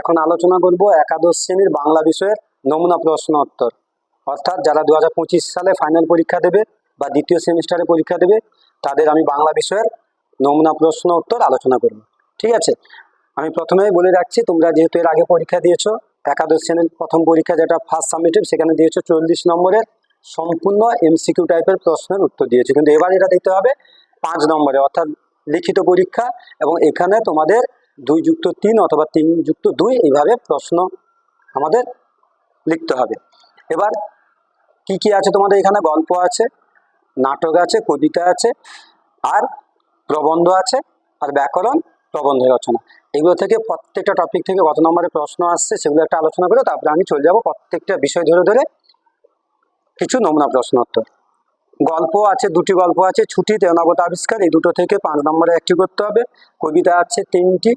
এখন আলোচনা করব একাদশ শ্রেণির বাংলা বিষয়ের নমুনা প্রশ্ন উত্তর। অর্থাৎ যারা দু হাজার পঁচিশ সালে ফাইনাল পরীক্ষা দেবে বা দ্বিতীয় সেমিস্টারে পরীক্ষা দেবে, তাদের আমি বাংলা বিষয়ের নমুনা প্রশ্ন উত্তর আলোচনা করব। ঠিক আছে? আমি প্রথমেই বলে রাখছি, তোমরা যেহেতু এর আগে পরীক্ষা দিয়েছ, একাদশ শ্রেণির প্রথম পরীক্ষা যেটা ফার্স্ট সাবমিটেড সেখানে দিয়েছ চল্লিশ নম্বরের সম্পূর্ণ এমসিকিউ টাইপের প্রশ্নের উত্তর দিয়েছে। কিন্তু এবার এটা দিতে হবে পাঁচ নম্বরে, অর্থাৎ লিখিত পরীক্ষা এবং এখানে তোমাদের দুই যুক্ত তিন অথবা তিন যুক্ত দুই এইভাবে প্রশ্ন আমাদের লিখতে হবে। এবার কি কি আছে তোমাদের এখানে? গল্প আছে, নাটক আছে, কবিতা আছে, আর প্রবন্ধ আছে, আর ব্যাকরণ, প্রবন্ধ রচনা। এগুলো থেকে প্রত্যেকটা টপিক থেকে কত নম্বরে প্রশ্ন আসছে সেগুলো একটা আলোচনা করে তারপরে আমি চলে যাব প্রত্যেকটা বিষয় ধরে ধরে কিছু নমুনা প্রশ্ন উত্তর গল্প আছে, দুটি গল্প আছে, ছুটি তেনাগত আবিষ্কার এই দুটো থেকে পাঁচ নম্বরে একটি করতে হবে। কবিতা আছে তিনটি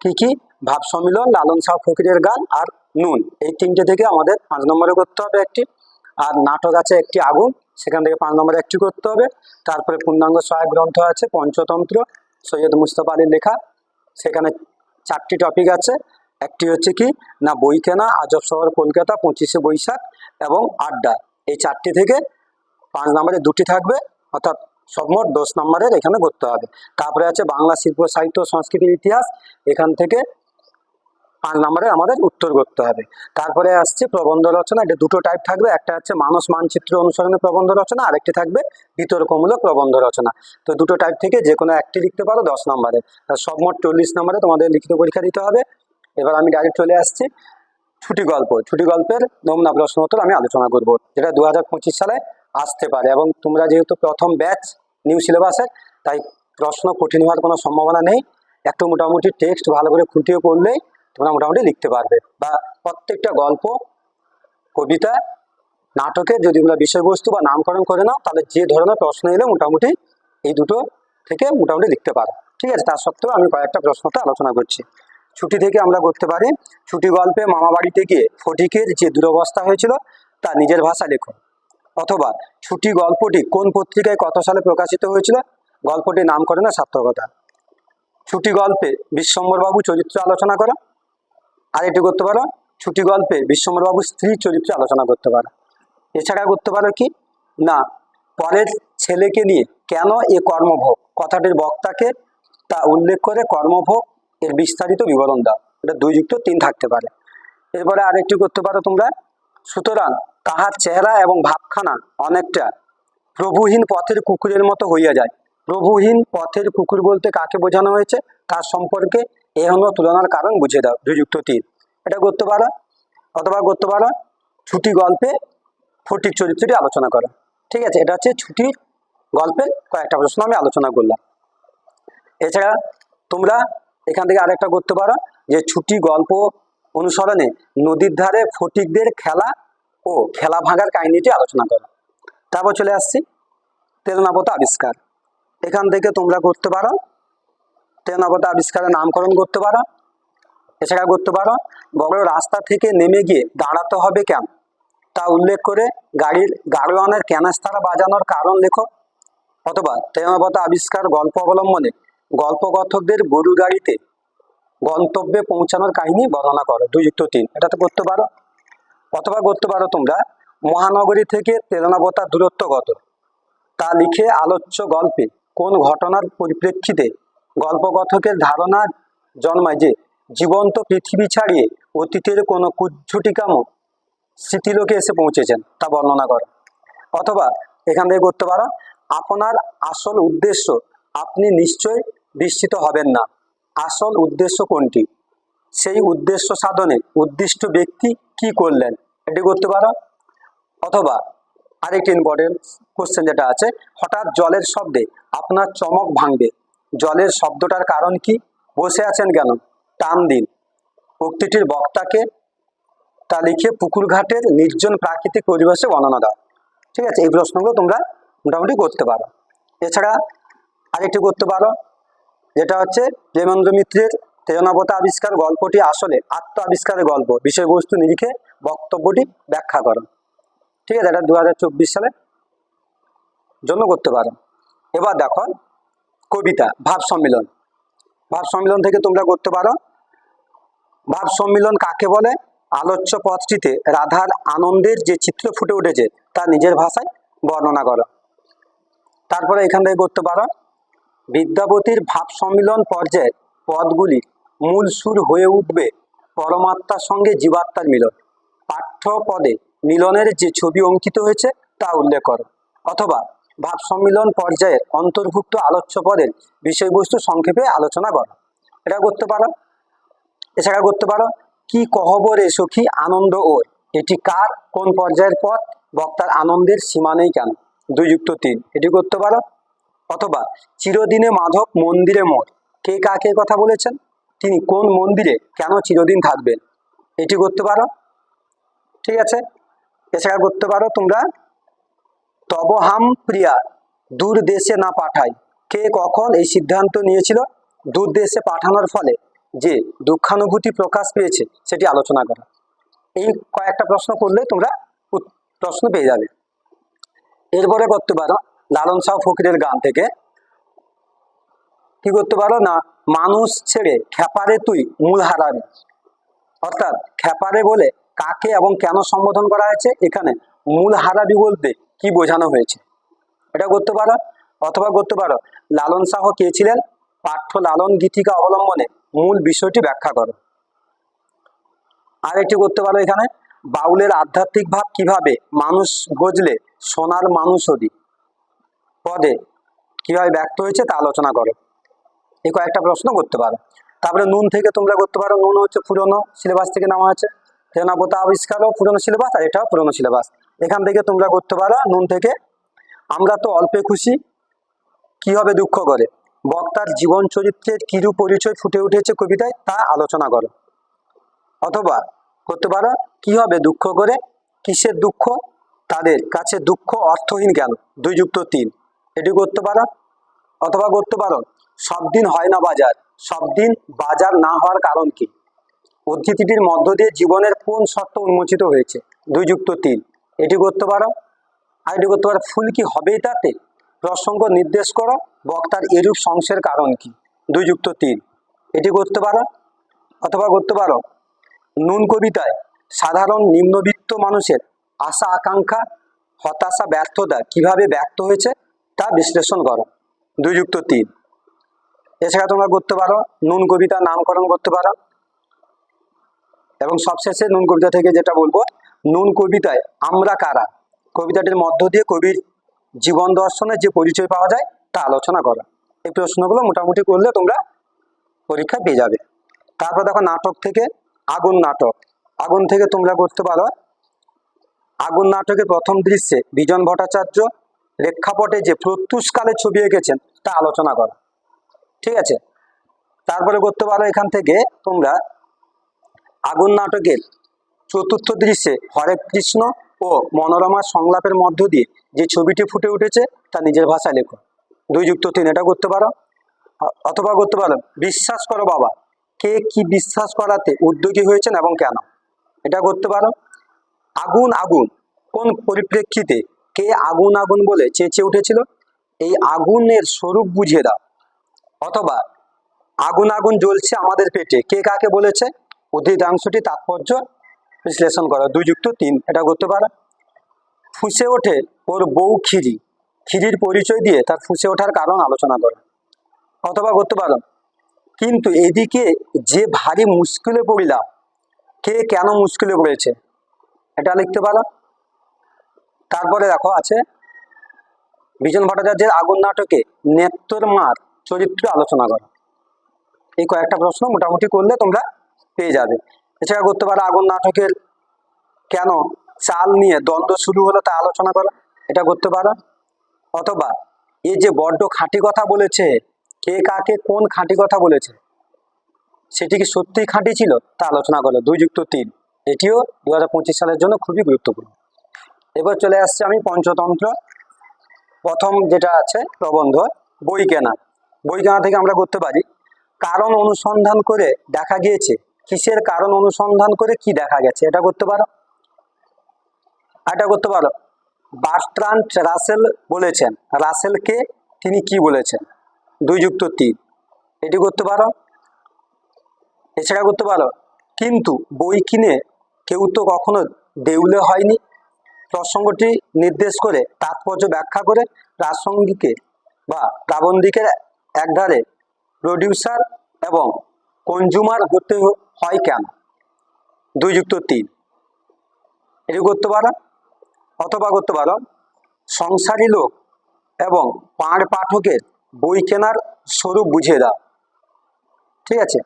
কি কি? ভাব সম্মিলন, লালন শাহ ফকিরের গান আর নুন। এই তিনটে থেকে আমাদের পাঁচ নম্বরে করতে হবে একটি। আর নাটক আছে একটি আগুন, সেখান থেকে পাঁচ নম্বরে একটি করতে হবে। তারপরে পূর্ণাঙ্গ সহায়ক গ্রন্থ আছে, পঞ্চতন্ত্র, সৈয়দ মুস্তফা আলীর লেখা। সেখানে চারটি টপিক আছে। একটি হচ্ছে কি? না বই কেনা, আজব শহর, কলকাতা, পঁচিশে বৈশাখ এবং আড্ডা। এই চারটি থেকে পাঁচ নম্বরে দুটি থাকবে, অর্থাৎ সবমোট দশ নম্বরের এখানে করতে হবে। তারপরে আছে বাংলা শিল্প, সাহিত্য সংস্কৃতির ইতিহাস। এখান থেকে পাঁচ নম্বরে আমাদের উত্তর করতে হবে। তারপরে আসছে প্রবন্ধ রচনা। এটা দুটো টাইপ থাকবে। একটা হচ্ছে মানস মানচিত্র অনুসরণে প্রবন্ধ রচনা, আরেকটি থাকবে বিতর্কমূলক প্রবন্ধ রচনা। তো দুটো টাইপ থেকে যে কোনো একটি লিখতে পারো দশ নম্বরে। সবমোট চল্লিশ নম্বরে তোমাদের লিখিত পরীক্ষা দিতে হবে। এবার আমি ডাইরেক্ট চলে আসছি ছুটি গল্প। ছুটি গল্পের নমুনা প্রশ্ন উত্তর আমি আলোচনা করব, যেটা দু হাজার পঁচিশ সালে আসতে পারে। এবং তোমরা যেহেতু প্রথম ব্যাচ নিউ সিলেবাসের তাই প্রশ্ন কঠিন হওয়ার কোনো সম্ভাবনা নেই। একটু মোটামুটি টেক্সট ভালো করে খুঁটিয়ে পড়লেই তোমরা মোটামুটি লিখতে পারবে। বা প্রত্যেকটা গল্প, কবিতা, নাটকে যদি তোমরা বিষয়বস্তু বা নামকরণ করে নাও, তাহলে যে ধরনের প্রশ্ন এলে মোটামুটি এই দুটো থেকে মোটামুটি লিখতে পারো। ঠিক আছে, তার সত্ত্বেও আমি কয়েকটা প্রশ্নতে আলোচনা করছি। ছুটি থেকে আমরা করতে পারি, ছুটি গল্পে মামা বাড়িতে গিয়ে ফটিকের যে দুরবস্থা হয়েছিল, তা নিজের ভাষা লেখো। অথবা ছুটি গল্পটি কোন পত্রিকায় কত সালে প্রকাশিত হয়েছিল? গল্পটির নামকরণের সার্থকতা। ছুটি গল্পে বিশ্বম্বরবাবু চরিত্র আলোচনা করা। আর এটি করতে পারো, ছুটি গল্পে বিশ্বম্বরবাবু স্ত্রী চরিত্র আলোচনা করতে পারো। এছাড়া করতে পারো কি? না, পরের ছেলেকে নিয়ে কেন এ কর্মভোগ? কথাটির বক্তাকে তা উল্লেখ করে কর্মভোগ এর বিস্তারিত বিবরণ দাও। এটা দুই যুক্ত তিন থাকতে পারে। এরপরে আরেকটি করতে পারো তোমরা। সুতরাং তাহার চেহারা এবং ভাবখানা অনেকটা প্রভুহীন পথের কুকুরের মতো হইয়া যায়। প্রভুহীন পথের কুকুর বলতে কাকে বোঝানো হয়েছে? তার সম্পর্কে এ হলো তুলনার কারণ বুঝে দাও দুযুক্ত তিন এটা করতে পারো অথবা করতে পারো ছুটি গল্পে ফটিক চরিত্রটি আলোচনা করা। ঠিক আছে, এটা হচ্ছে ছুটির গল্পের কয়েকটা প্রশ্ন আমি আলোচনা করলাম। এছাড়া তোমরা এখান থেকে আরেকটা করতে পারো যে ছুটি গল্প অনুসরণে নদীর ধারে ফটিকদের খেলা ও খেলা ভাঙার কাহিনীটি আলোচনা করো। তারপর চলে আসছি তেলনাপতা আবিষ্কার। এখান থেকে তোমরা করতে পারো তেলনাপতা আবিষ্কারের নামকরণ করতে পারো, এছাড়া করতে পারো, বড় রাস্তা থেকে নেমে গিয়ে দাঁড়াতে হবে কেন? তা উল্লেখ করে গাড়ির গাড়োয়ানের ক্যানাস্তারা বাজানোর কারণ লেখো। অথবা তেলনাপতা আবিষ্কার গল্প অবলম্বনে গল্পকথকদের গরুর গাড়িতে গন্তব্যে পৌঁছানোর কাহিনী বর্ণনা করো। দুই যুক্ত তিন। এটা তো করতে পারো? অথবা করতে পারো তোমরা, মহানগরী থেকে তেলনাবতার দূরত্ব কত? তা লিখে আলোচ্য গল্পে কোন ঘটনার পরিপ্রেক্ষিতে গল্পকথকের ধারণা জন্মায় যে জীবন্ত পৃথিবী ছাড়িয়ে অতীতের কোনো কুজ্ঝটিকাম স্মৃতিলোকে এসে পৌঁছেছেন, তা বর্ণনা করো। অথবা এখান থেকে করতে পারো, আপনার আসল উদ্দেশ্য আপনি নিশ্চয় বিস্মিত হবেন না। আসল উদ্দেশ্য কোনটি? সেই উদ্দেশ্য সাধনে উদ্দিষ্ট ব্যক্তি কি করলেন? এটি করতে পারো। অথবা আরেকটি ইম্পর্টেন্ট কোশ্চেন যেটা আছে, হঠাৎ জলের শব্দে আপনার চমক ভাঙবে। জলের শব্দটার কারণ কি? বসে আছেন কেন? টান দিন। উক্তিটির বক্তাকে তা লিখে পুকুর ঘাটের নির্জন প্রাকৃতিক পরিবেশে বর্ণনা দাও। ঠিক আছে? এই প্রশ্নগুলো তোমরা মোটামুটি করতে পারো। এছাড়া আরেকটি করতে পারো। যেটা হচ্ছে প্রেমেন্দ্র মিত্রের তেজনাবতা আবিষ্কার গল্পটি আসলে আত্ম আবিষ্কারের গল্প। বিষয়বস্তু নিরিখে বক্তব্যটি ব্যাখ্যা করো। ঠিক আছে, এটা দু হাজার চব্বিশ সালে জন্য করতে পারো। এবার দেখো, কবিতা, ভাব সম্মিলন। ভাব সম্মিলন থেকে তোমরা করতে পারো। ভাব সম্মিলন কাকে বলে? আলোচ্য পথটিতে রাধার আনন্দের যে চিত্র ফুটে উঠেছে, তা নিজের ভাষায় বর্ণনা করো। তারপরে এখান থেকে করতে পারো বিদ্যাপতির ভাব সম্মিলন পর্যায়ে পদগুলি মূল সুর হয়ে উঠবে পরমাত্মার সঙ্গে জীবাত্মার মিলন। পাঠ্য পদে মিলনের যে ছবি অঙ্কিত হয়েছে তা উল্লেখ করো। অথবা ভাব সম্মিলন পর্যায়ের অন্তর্ভুক্ত আলোচ্য পদের বিষয়বস্তু সংক্ষেপে আলোচনা করো। এটা করতে পারো? এছাড়া করতে পারো, কি কহবরে সখী আনন্দ ওর? এটি কার? কোন পর্যায়ের পথ? বক্তার আনন্দের সীমা নেই কেন? দুই যুক্ত তিন। এটি করতে পারো অথবা চিরদিনে মাধব মন্দিরে মোর। কে কাকে কথা বলেছেন? তিনি কোন মন্দিরে কেন চিরদিন থাকবেন? এটি করতে পারো। ঠিক আছে? এছাড়া করতে পারো তোমরা। তবহাম প্রিয়া, দূর দেশে না পাঠাই। কে কখন এই সিদ্ধান্ত নিয়েছিল? দূর দেশে পাঠানোর ফলে যে দুঃখানুভূতি প্রকাশ পেয়েছে, সেটি আলোচনা করা। এই কয়েকটা প্রশ্ন করলে তোমরা প্রশ্ন পেয়ে যাবে। এরপরে করতে পারো। লালন শাহ ফকিরের গান থেকে। কি করতে পারো না? মানুষ ছেড়ে খেপারে তুই মূল হারাবি। অর্থাৎ খেপারে বলে কাকে এবং কেন সম্বোধন করা হয়েছে? এখানে মূল হারাবি বলতে কি বোঝানো হয়েছে? এটা করতে পারো? অথবা করতে পারো, লালন শাহ কে ছিলেন? পাঠ্য লালন গীতিকা অবলম্বনে মূল বিষয়টি ব্যাখ্যা করো। আর একটি করতে পারো এখানে। বাউলের আধ্যাত্মিক ভাব কীভাবে মানুষ বুঝলে সোনার মানুষদি পদে কীভাবে ব্যক্ত হয়েছে তা আলোচনা করো। এই কয়েকটা প্রশ্ন করতে পারো। তারপরে নুন থেকে তোমরা করতে পারো। নুন হচ্ছে পুরনো সিলেবাস থেকে নেওয়া আছে তেনাপোতা আবিষ্কারও পুরনো সিলেবাস আর এটাও পুরনো সিলেবাস এখান থেকে তোমরা করতে পারো নুন থেকে। আমরা তো অল্পে খুশি। কি দুঃখ করে? বক্তার জীবন চরিত্রের কিরূপ পরিচয় ফুটে উঠেছে কবিতায় তা আলোচনা করো। অথবা করতে পারো, কি দুঃখ করে? কিসের দুঃখ? তাদের কাছে দুঃখ অর্থহীন কেন? দুই যুক্ত তিন। এটি করতে পারো অথবা করতে পারো। সব দিন হয় না বাজার। সব দিন বাজার না হওয়ার কারণ কি? উদ্ধৃতিটির মধ্য দিয়ে জীবনের কোন শর্ত উন্মোচিত হয়েছে? দুই যুক্ত তিন। এটি করতে পারো। আর এটি করতে পারো ফুল কি হবেই তাতে? প্রসঙ্গ নির্দেশ করো। বক্তার এরূপ সংশয়ের কারণ কি? দুই যুক্ত তিন। এটি করতে পারো অথবা করতে পারো। নুন কবিতায়, সাধারণ নিম্নবিত্ত মানুষের আশা আকাঙ্ক্ষা হতাশা, ব্যর্থতা কীভাবে ব্যক্ত হয়েছে? তা বিশ্লেষণ করো। দুই যুক্ত তিন। এছাড়া তোমরা করতে পারো, নুন কবিতা নামকরণ করতে পারো। এবং সবশেষে নুন কবিতা থেকে যেটা বলব, নুন কবিতায় আমরা কারা? কবিতাটির মধ্য দিয়ে কবির জীবন দর্শনের যে পরিচয় পাওয়া যায়, তা আলোচনা করা। এই প্রশ্নগুলো মোটামুটি করলে তোমরা পরীক্ষা পেয়ে যাবে। তারপর দেখো নাটক থেকে আগুন নাটক। আগুন থেকে তোমরা করতে পারো, আগুন নাটকের প্রথম দৃশ্যে বিজন ভট্টাচার্য প্রেক্ষাপটে যে প্রত্যুষকালের ছবি এঁকেছেন, তা আলোচনা করো। ঠিক আছে? তারপরে করতে পারো এখান থেকে তোমরা আগুন নাটকের চতুর্থ দৃশ্যে হরে কৃষ্ণ ও মনোরমা সংলাপের মধ্য দিয়ে যে ছবিটি ফুটে উঠেছে, তা নিজের ভাষায় লেখো। দুই যুক্ত তিন, এটা করতে পারো? অথবা করতে পারো, বিশ্বাস করো বাবা, কে কি বিশ্বাস করাতে উদ্যোগী হয়েছেন এবং কেন? এটা করতে পারো? আগুন আগুন, কোন পরিপ্রেক্ষিতে কে আগুন আগুন বলে চেঁচে উঠেছিল? এই আগুনের স্বরূপ বুঝিয়ে দাও। অথবা আগুন আগুন জ্বলছে আমাদের পেটে, কে কাকে বলেছে? অধিকাংশটি তাৎপর্য বিশ্লেষণ করো। দুই যুক্ত তিন, এটা করতে পারো। ফুসে ওঠে ওর বউ খিরি। খিরির পরিচয় দিয়ে তার ফুসে ওঠার কারণ আলোচনা করো। অথবা করতে পারো। কিন্তু এদিকে যে ভারী মুশকিলে পড়িলাম, কে কেন মুশকিলে পড়েছে? এটা লিখতে পারো। তারপরে দেখো আছে বিজন ভট্টাচার্যের আগুন নাটকে নেত্তর মার চরিত্র আলোচনা করো। এই কয়েকটা প্রশ্ন মোটামুটি করলে তোমরা পেয়ে যাবে। এছাড়া করতে পারো আগুন নাটকের কেন চাল নিয়ে দ্বন্দ্ব শুরু হলো তা আলোচনা করো। এটা করতে পারো অথবা এই যে বড্ড খাঁটি কথা বলেছে, কে কাকে কোন খাঁটি কথা বলেছে, সেটি কি সত্যিই খাঁটি ছিল তা আলোচনা করো। দুই যুক্ত তিন। এটিও দু হাজার পঁচিশ সালের জন্য খুবই গুরুত্বপূর্ণ। এবার চলে আসছে আমি পঞ্চতন্ত্র। প্রথম যেটা আছে, প্রবন্ধ, বই কেনা। বই কেনা থেকে আমরা করতে পারি। কারণ অনুসন্ধান করে দেখা গিয়েছে। কিসের কারণ অনুসন্ধান করে কি দেখা গেছে? এটা করতে পারো? এটা করতে পারো। বার্ট্রান্ড রাসেল বলেছেন। রাসেলকে তিনি কি বলেছেন? দুই যুক্ত তিন। এটি করতে পারো? এছাড়া করতে পারো। কিন্তু বই কিনে কেউ তো কখনো দেউলে হয়নি। প্রসঙ্গটি নির্দেশ করে, তাৎপর্য ব্যাখ্যা করে প্রাসঙ্গিকে বা প্রাবন্ধিকের একধারে প্রডিউসার এবং কনজুমার হ- হয় কেন? দুই যুক্ত তিন। এটি করতে পারো অথবা করতে পারো। সংসারী লোক এবং পাঁড় পাঠকের বই কেনার স্বরূপ বুঝিয়ে দাও। ঠিক আছে?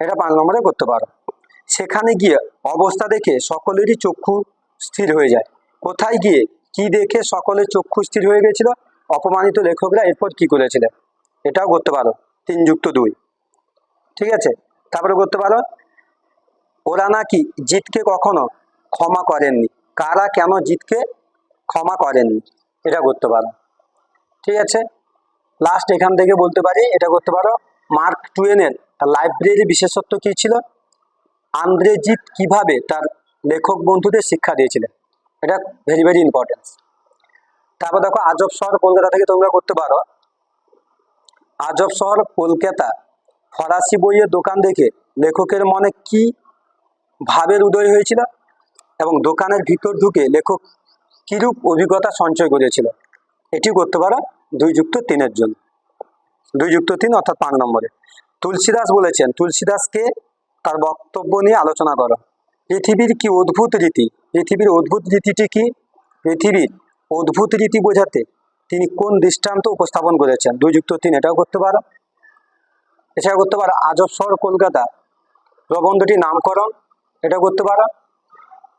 এটা পাঁচ নম্বরে করতে পারো। সেখানে গিয়ে অবস্থা দেখে সকলেরই চক্ষু স্থির হয়ে যায়। কোথায় গিয়ে কি দেখে সকলে চক্ষু স্থির হয়ে গেছিল অপমানিত লেখকরা এরপর কি করেছিলেন এটাও করতে পারো। তিন যুক্ত দুই। ঠিক আছে? তারপরে করতে পারো। ওরা নাকি জিতকে কখনো ক্ষমা করেননি। কারা কেন জিতকে ক্ষমা করেননি? এটা করতে পারো। ঠিক আছে? লাস্ট এখান থেকে বলতে পারি, এটা করতে পারো। মার্ক টুয়েনের লাইব্রেরি বিশেষত্ব কী ছিল? আন্দ্রেজিৎ কীভাবে তার লেখক বন্ধুদের শিক্ষা দিয়েছিলেন? এটা ভেরি ভেরি ইম্পর্টেন্স তারপর দেখো আজব শহর কলকাতা থেকে তোমরা করতে পারো? আজব শহর কলকাতা। ফরাসি বইয়ের দোকান দেখে লেখকের মনে কি ভাবের উদয় হয়েছিল এবং দোকানের ভিতর ঢুকে লেখক কিরূপ অভিজ্ঞতা সঞ্চয় করেছিল? এটি করতে পারো দুই যুক্ত তিনের জন্য। দুই যুক্ত তিন অর্থাৎ পাঁচ নম্বরে। তুলসীদাস বলেছেন, তুলসীদাসকে তার বক্তব্য নিয়ে আলোচনা করো। পৃথিবীর কি অদ্ভুত রীতি? পৃথিবীর অদ্ভুত রীতিটি কি? পৃথিবীর অদ্ভুত রীতি বোঝাতে তিনি কোন দৃষ্টান্ত উপস্থাপন করেছেন? দুই যুক্ত তিন, এটাও করতে পারো। এছাড়া করতে পারো, আজব শহর কলকাতা। প্রবন্ধটি নামকরণ এটা করতে পারো।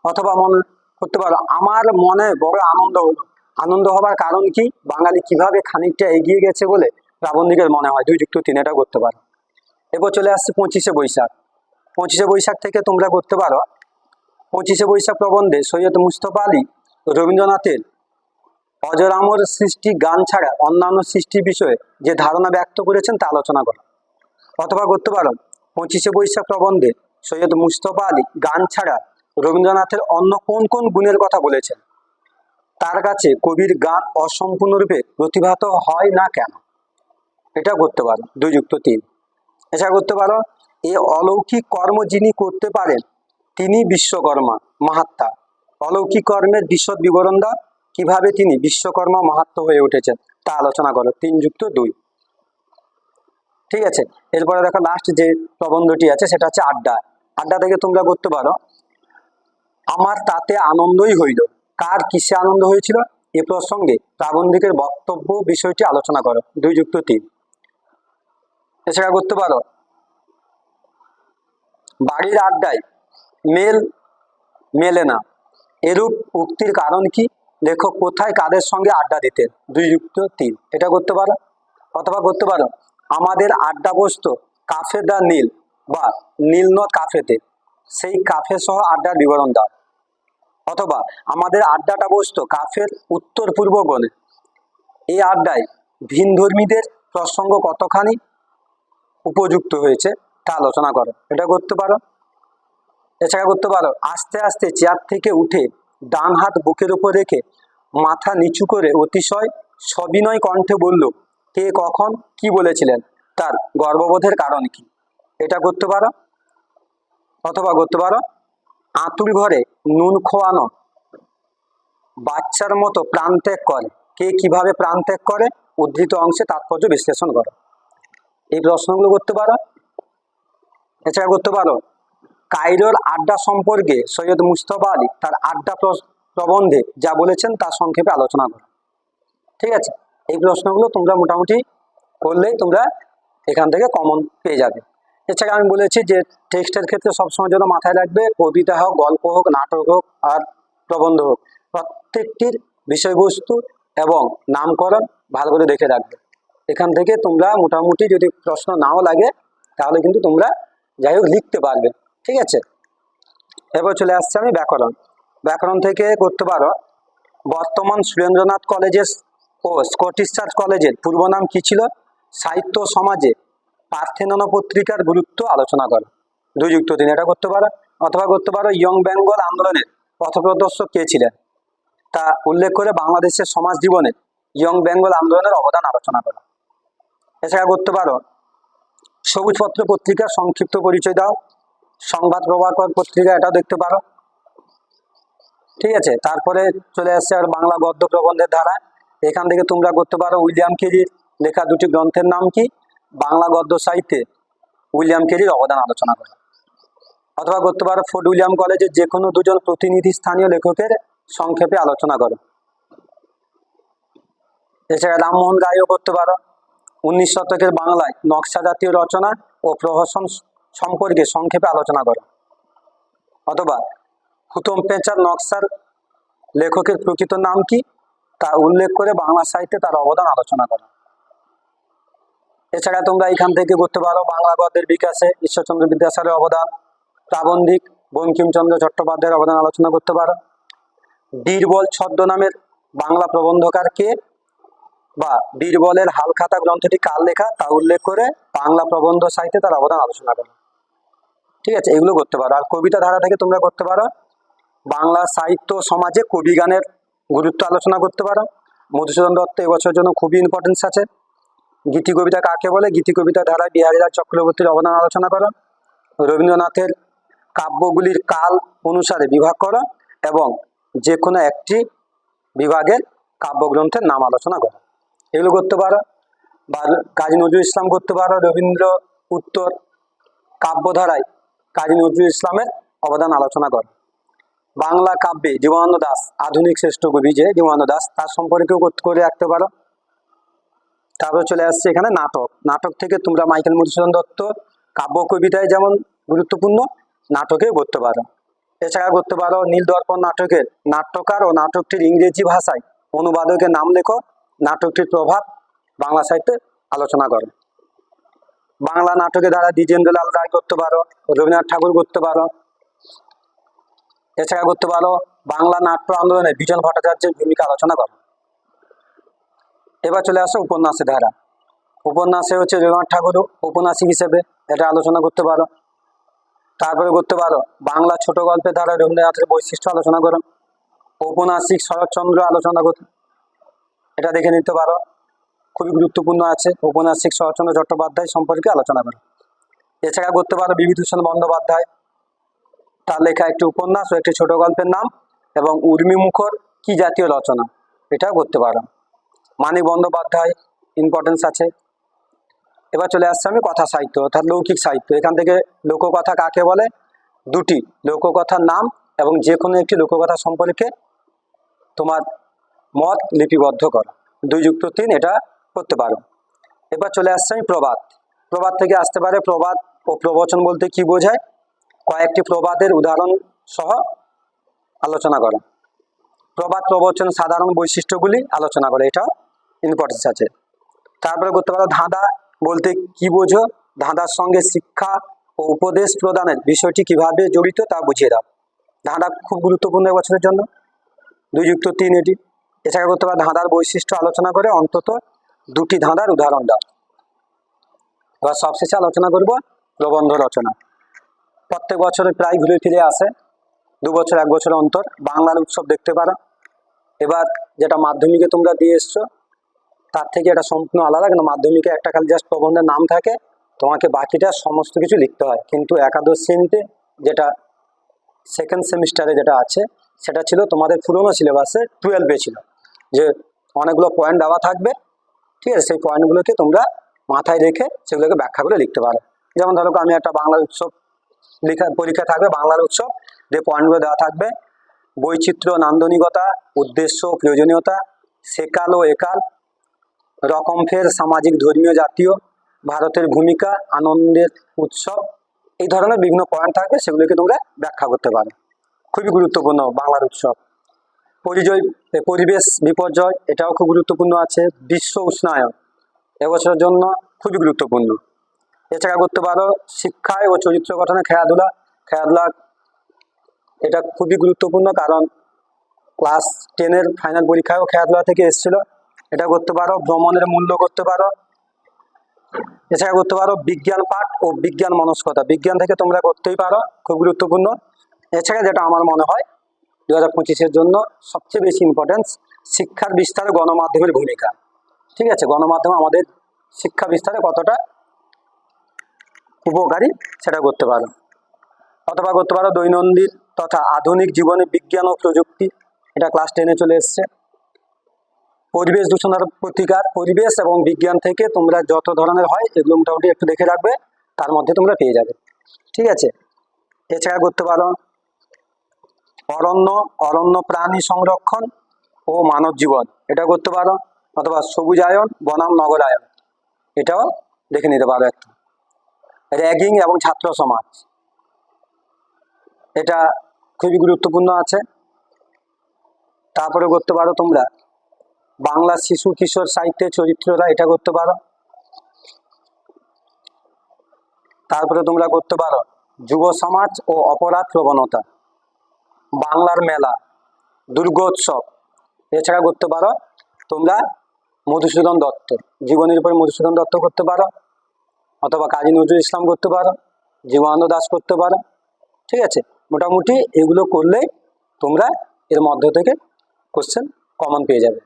অথবা মনে, করতে পারো, আমার মনে বড় আনন্দ আনন্দ হবার কারণ কি? বাঙালি কীভাবে খানিকটা এগিয়ে গেছে বলে প্রাবন্ধিকের মনে হয়? দুই যুক্ত তিন এটা করতে পারো। এরপর চলে আসছে পঁচিশে বৈশাখ। পঁচিশে বৈশাখ থেকে তোমরা করতে পারো পঁচিশে বৈশাখ প্রবন্ধে সৈয়দ মুস্তফা আলী রবীন্দ্রনাথের অজরামর সৃষ্টি গান ছাড়া অন্যান্য সৃষ্টি বিষয়ে যে ধারণা ব্যক্ত করেছেন তা আলোচনা করো। অথবা করতে পারো। পঁচিশে বৈশাখ প্রবন্ধে সৈয়দ মুস্তফা আলী গান ছাড়া রবীন্দ্রনাথের অন্য কোন কোন গুণের কথা বলেছেন? তার কাছে কবির গান অসম্পূর্ণরূপে প্রতিভাত হয় না কেন? এটা করতে পারো। দুই যুক্ত তিন। এছাড়া করতে পারো, এ অলৌকিক কর্ম যিনি করতে পারেন তিনি বিশ্বকর্মা, মাহাত্মা। অলৌকিক কর্মের বিশদ বিবরণ দাও কীভাবে তিনি বিশ্বকর্মা, মাহাত্ম হয়ে উঠেছেন তা আলোচনা করো। তিন যুক্ত দুই। ঠিক আছে, এরপরে দেখো লাস্ট যে প্রবন্ধটি আছে সেটা হচ্ছে আড্ডা। আড্ডা থেকে তোমরা করতে পারো। আমার তাতে আনন্দই হইল। কার কিসে আনন্দ হয়েছিল? এ প্রসঙ্গে প্রাবন্ধিকের বক্তব্য বিষয়টি আলোচনা করো। দুই যুক্ত তিন। এছাড়া করতে পারো। বাড়ির আড্ডায় মেল, মেলে না। এরূপ উক্তির কারণ কি? লেখক কোথায় কাদের সঙ্গে আড্ডা দিতেন? দুই যুক্ত তিন। এটা করতে পারো? অথবা করতে পারো? আমাদের আড্ডা বসতো কাফে দা নীল বা নীলনদ কাফেতে, সেই কাফে সহ আড্ডার বিবরণ দাও। অথবা আমাদের আড্ডাটা বসতো কাফের উত্তর পূর্ব কোণে এই আড্ডায় ভিন ধর্মীদের প্রসঙ্গ কতখানি উপযুক্ত হয়েছে তা আলোচনা করো। এটা করতে পারো? এছাড়া করতে পারো আস্তে আস্তে চেয়ার থেকে উঠে ডান হাত বুকের উপর রেখে মাথা নিচু করে অতিশয় সবিনয় কণ্ঠে বলল, কে কখন কি বলেছিলেন? তার গর্ববোধের কারণ কি? এটা করতে পারো অথবা করতে পারো আঁতুল ঘরে নুন খোয়ানো, বাচ্চার মতো প্রাণ ত্যাগ করে। কে কীভাবে প্রাণ ত্যাগ করে? উদ্ধৃত অংশে তাৎপর্য বিশ্লেষণ করো। এই প্রশ্নগুলো করতে পারো এছাড়া করতে পারো কায়রোর আড্ডা সম্পর্কে সৈয়দ মুস্তফা আলী তার আড্ডা প্রবন্ধে যা বলেছেন তা সংক্ষেপে আলোচনা করো। ঠিক আছে? এই প্রশ্নগুলো তোমরা মোটামুটি করলেই তোমরা এখান থেকে কমন পেয়ে যাবে। এছাড়া আমি বলেছি যে টেক্সটের ক্ষেত্রে সবসময় যেন মাথায় রাখবে, কবিতা হোক, গল্প হোক, নাটক হোক আর প্রবন্ধ হোক, প্রত্যেকটির বিষয়বস্তু এবং নামকরণ ভালো করে দেখে রাখবে। এখান থেকে তোমরা মোটামুটি যদি প্রশ্ন নাও লাগে, তাহলে কিন্তু তোমরা যাই হোক লিখতে পারবে। ঠিক আছে? এরপর চলে আসছে আমি ব্যাকরণ। ব্যাকরণ থেকে করতে পারো, বর্তমান সুরেন্দ্রনাথ কলেজের ও স্কটিশ চার্চ কলেজের পূর্ব নাম কি ছিল? সাহিত্য সমাজে পার্থেনন পত্রিকার গুরুত্ব আলোচনা করো। দুই যুক্ত দিন এটা করতে পারো, অথবা করতে পারো, ইয়ং বেঙ্গল আন্দোলনের পথপ্রদর্শক কে ছিলেন? তা উল্লেখ করে বাংলাদেশের সমাজ জীবনে ইয়ং বেঙ্গল আন্দোলনের অবদান আলোচনা করো। এছাড়া করতে পারো, সবুজপত্র পত্রিকার সংক্ষিপ্ত পরিচয় দাও সংবাদ প্রভাকর পত্রিকা, এটাও দেখতে পারো। ঠিক আছে, তারপরে চলে আসছে আর বাংলা গদ্য প্রবন্ধের ধারা। এখান থেকে তোমরা করতে পারো উইলিয়াম কেরির লেখা দুটি গ্রন্থের নাম কি? বাংলা গদ্য সাহিত্যে উইলিয়াম কেরির অবদান আলোচনা করো। অথবা করতে পারো ফোর্ট উইলিয়াম কলেজের যে কোনো দুজন প্রতিনিধি স্থানীয় লেখকের সংক্ষেপে আলোচনা করো। এছাড়া রামমোহন রায়ও করতে পারো। উনিশ শতকের বাংলায় নকশা জাতীয় রচনা ও প্রহসন সম্পর্কে সংক্ষেপে আলোচনা করা। অথবা, হুতম পেঁচার নকশার লেখকের প্রকৃত নাম কি, তা উল্লেখ করে বাংলা সাহিত্যে তার অবদান আলোচনা করো। এছাড়া তোমরা এখান থেকে করতে পারো বাংলা গদ্যের বিকাশে ঈশ্বরচন্দ্র বিদ্যাসাগরের অবদান, প্রাবন্ধিক বঙ্কিমচন্দ্র চট্টোপাধ্যায়ের অবদান আলোচনা করতে পারো। বীরবল ছদ্মনামের বাংলা প্রবন্ধকার কে বা বীরবলের হালখাতা গ্রন্থটি কার লেখা, তা উল্লেখ করে বাংলা প্রবন্ধ সাহিত্যে তার অবদান আলোচনা করো। ঠিক আছে? এগুলো করতে পারো। আর কবিতা ধারা থেকে তোমরা করতে পারো। বাংলা সাহিত্য সমাজে কবি গানের গুরুত্ব আলোচনা করতে পারো। মধুসূদন দত্ত এবছরের জন্য খুবই ইম্পর্টেন্স আছে। গীতি কবিতা কাকে বলে? গীতি কবিতা ধারায় বিহারীলাল চক্রবর্তীর অবদান আলোচনা করো। রবীন্দ্রনাথের কাব্যগুলির কাল অনুসারে বিভাগ করো এবং যে কোনো একটি বিভাগের কাব্যগ্রন্থের নাম আলোচনা করো। এগুলো করতে পারো। বা কাজী নজরুল ইসলাম করতে পারো। রবীন্দ্র উত্তর কাব্যধারায় কাজী নজরুল ইসলামের অবদান আলোচনা করো। বাংলা কাব্যে জীবনানন্দ দাস আধুনিক শ্রেষ্ঠ কবি যে জীবনানন্দ দাস, তার সম্পর্কেও কর- রাখতে পারো। তারপরে চলে আসছে এখানে নাটক। নাটক থেকে তোমরা মাইকেল মধুসূদন দত্ত কাব্য কবিতায় যেমন গুরুত্বপূর্ণ, নাটকেও করতে পারো। এছাড়া করতে পারো নীল দর্পণ নাটকের নাট্যকার ও নাটকটির ইংরেজি ভাষায়। অনুবাদকের নাম লেখো, নাটকটির প্রভাব বাংলা সাহিত্যে আলোচনা করো। বাংলা নাটকের দ্বারা দ্বিজেন্দ্রলাল রায় করতে পারো, রবীন্দ্রনাথ ঠাকুর করতে পারো। এছাড়া করতে পারো, বাংলা নাট্য আন্দোলনে বিজন ভট্টাচার্যের ভূমিকা আলোচনা করো। এবার চলে আসো উপন্যাসের ধারা। উপন্যাসে হচ্ছে রবীন্দ্রনাথ ঠাকুর ঔপন্যাসিক হিসেবে এটা আলোচনা করতে পারো। তারপরে করতে পারো, বাংলা ছোট গল্পের ধারা রবীন্দ্রনাথের বৈশিষ্ট্য আলোচনা করো। ঔপন্যাসিক শরৎচন্দ্র আলোচনা করতে এটা দেখে নিতে পারো। খুবই গুরুত্বপূর্ণ আছে। ঔপন্যাসিক শরৎচন্দ্র চট্টোপাধ্যায় সম্পর্কে আলোচনা করো। এছাড়া করতে পারো বিভূতিভূষণ বন্দ্যোপাধ্যায়। তার লেখা একটি উপন্যাস ও একটি ছোট গল্পের নাম এবং উর্মি মুখর কি জাতীয় রচনা, এটাও করতে পারো। মানিক বন্দ্যোপাধ্যায় ইম্পর্টেন্স আছে। এবার চলে আসছে আমি কথা সাহিত্য, অর্থাৎ লৌকিক সাহিত্য। এখান থেকে লোককথা কাকে বলে? দুটি, লোককথার নাম এবং যে কোনো একটি লোককথা সম্পর্কে তোমার মত লিপিবদ্ধ করো। দুই যুক্ত তিন, এটা করতে পারো। এবার চলে আসছে আমি প্রবাদ। প্রবাদ থেকে আসতে পারে প্রবাদ ও প্রবচন বলতে কি বোঝায়? কয়েকটি প্রবাদের উদাহরণ সহ আলোচনা করো। প্রবাদ, প্রবচন সাধারণ বৈশিষ্ট্যগুলি আলোচনা করে। এটাও ইম্পর্টেন্স আছে। তারপরে করতে পারো ধাঁধা বলতে কি বোঝো? ধাঁধার সঙ্গে শিক্ষা ও উপদেশ প্রদানের বিষয়টি কীভাবে জড়িত তা বুঝিয়ে দাও। ধাঁধা খুব গুরুত্বপূর্ণ এবছরের জন্য। দুই যুক্ত তিন এটি। এছাড়া করতে পারো ধাঁধার বৈশিষ্ট্য আলোচনা করে অন্তত দুটি ধাঁধার উদাহরণ দাও। এবার সবশেষে আলোচনা করব প্রবন্ধ রচনা। প্রত্যেক বছরে প্রায় ঘুরে ফিরে আসে, দু বছর, এক বছর অন্তর বাংলার উৎসব দেখতে পারো। এবার যেটা মাধ্যমিকে তোমরা দিয়ে এসছো, তার থেকে এটা সম্পূর্ণ আলাদা কিন্তু মাধ্যমিকে একটা খালি জাস্ট প্রবন্ধের নাম থাকে, তোমাকে বাকিটা সমস্ত কিছু লিখতে হয়। কিন্তু একাদশ শ্রেণীতে যেটা সেকেন্ড সেমিস্টারে যেটা আছে, সেটা ছিল তোমাদের পুরোনো সিলেবাসে টুয়েলভে ছিল, যে অনেকগুলো পয়েন্ট দেওয়া থাকবে ঠিক আছে? সেই পয়েন্টগুলোকে তোমরা মাথায় রেখে সেগুলোকে ব্যাখ্যা করে লিখতে পারো। যেমন ধরো আমি একটা বাংলা উৎসব লেখা, পরীক্ষা থাকবে, বাংলার উৎসব। যে পয়েন্টগুলো দেওয়া থাকবে, বৈচিত্র্য, নান্দনিকতা, উদ্দেশ্য, প্রয়োজনীয়তা, সেকাল ও একাল, রকম ফের সামাজিক ধর্মীয় জাতীয়, ভারতের ভূমিকা, আনন্দের উৎসব, এই ধরনের বিভিন্ন পয়েন্ট থাকবে, সেগুলোকে তোমরা ব্যাখ্যা করতে পারো। খুবই গুরুত্বপূর্ণ বাংলার উৎসব। পরিচয় পরিবেশ বিপর্যয়, এটাও খুব গুরুত্বপূর্ণ আছে। বিশ্ব উষ্ণায়ন, এবছরের জন্য খুবই গুরুত্বপূর্ণ। এছাড়া করতে পারো শিক্ষায় ও চরিত্র গঠনে খেলাধুলা খেলাধুলা এটা খুবই গুরুত্বপূর্ণ কারণ ক্লাস টেনের ফাইনাল পরীক্ষায়ও খেলাধুলা থেকে এসেছিল। এটা করতে পারো, ভ্রমণের মূল্য করতে পারো। এছাড়া করতে পারো বিজ্ঞান পাঠ ও বিজ্ঞান মনস্কতা। বিজ্ঞান থেকে তোমরা করতেই পারো, খুব গুরুত্বপূর্ণ। এছাড়া যেটা আমার মনে হয় দু হাজার পঁচিশের জন্য সবচেয়ে বেশি ইম্পর্টেন্স শিক্ষার বিস্তারে গণমাধ্যমের ভূমিকা। ঠিক আছে? গণমাধ্যম আমাদের শিক্ষা বিস্তারে কতটা উপকারী সেটা করতে পারো। অথবা করতে পারো দৈনন্দিন তথা আধুনিক জীবনে বিজ্ঞান ও প্রযুক্তি। এটা ক্লাস টেনে চলে এসছে। পরিবেশ দূষণের প্রতিকার, পরিবেশ এবং বিজ্ঞান থেকে তোমরা যত ধরনের হয় এগুলো মোটামুটি একটু দেখে রাখবে, তার মধ্যে তোমরা পেয়ে যাবে। ঠিক আছে? এছাড়া করতে পারো অরণ্য অরণ্য প্রাণী সংরক্ষণ ও মানব জীবন। এটা করতে পারো অথবা সবুজায়ন, বনাম, নগরায়ন। এটাও দেখে নিতে পারো একটু। র্যাগিং এবং ছাত্র সমাজ। এটা খুবই গুরুত্বপূর্ণ আছে। তারপরে করতে পারো তোমরা। বাংলা শিশু, কিশোর সাহিত্যের চরিত্ররা এটা করতে পারো। তারপরে তোমরা করতে পারো যুব সমাজ ও অপরাধ প্রবণতা। বাংলার মেলা, দুর্গোৎসব। এছাড়া করতে পারো তোমরা মধুসূদন দত্ত। জীবনের উপরে মধুসূদন দত্ত করতে পারো, অথবা কাজী নজরুল ইসলাম করতে পারো জীবনানন্দ দাস করতে পারো, ঠিক আছে? মোটামুটি এগুলো করলে তোমরা এর মধ্য থেকে কোশ্চেন কমন পেয়ে যাবে।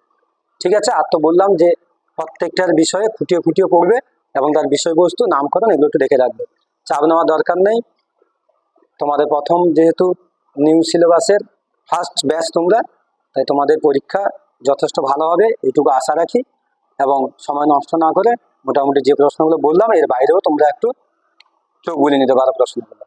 ঠিক আছে? আর তো বললাম যে প্রত্যেকটার বিষয়ে খুঁটিয়ে খুঁটিয়ে পড়বে এবং তার বিষয়বস্তু, নামকরণ এগুলো একটু দেখে রাখবে। চাপ নেওয়ার দরকার নেই। তোমাদের প্রথম যেহেতু নিউ সিলেবাসের ফার্স্ট ব্যাচ তোমরা, তাই তোমাদের পরীক্ষা যথেষ্ট ভালো হবে, এইটুকু আশা রাখি। এবং সময় নষ্ট না করে মোটামুটি যে প্রশ্নগুলো বললাম, এর বাইরেও তোমরা একটু চোখ বুলিয়ে নিতে পারো প্রশ্নগুলো।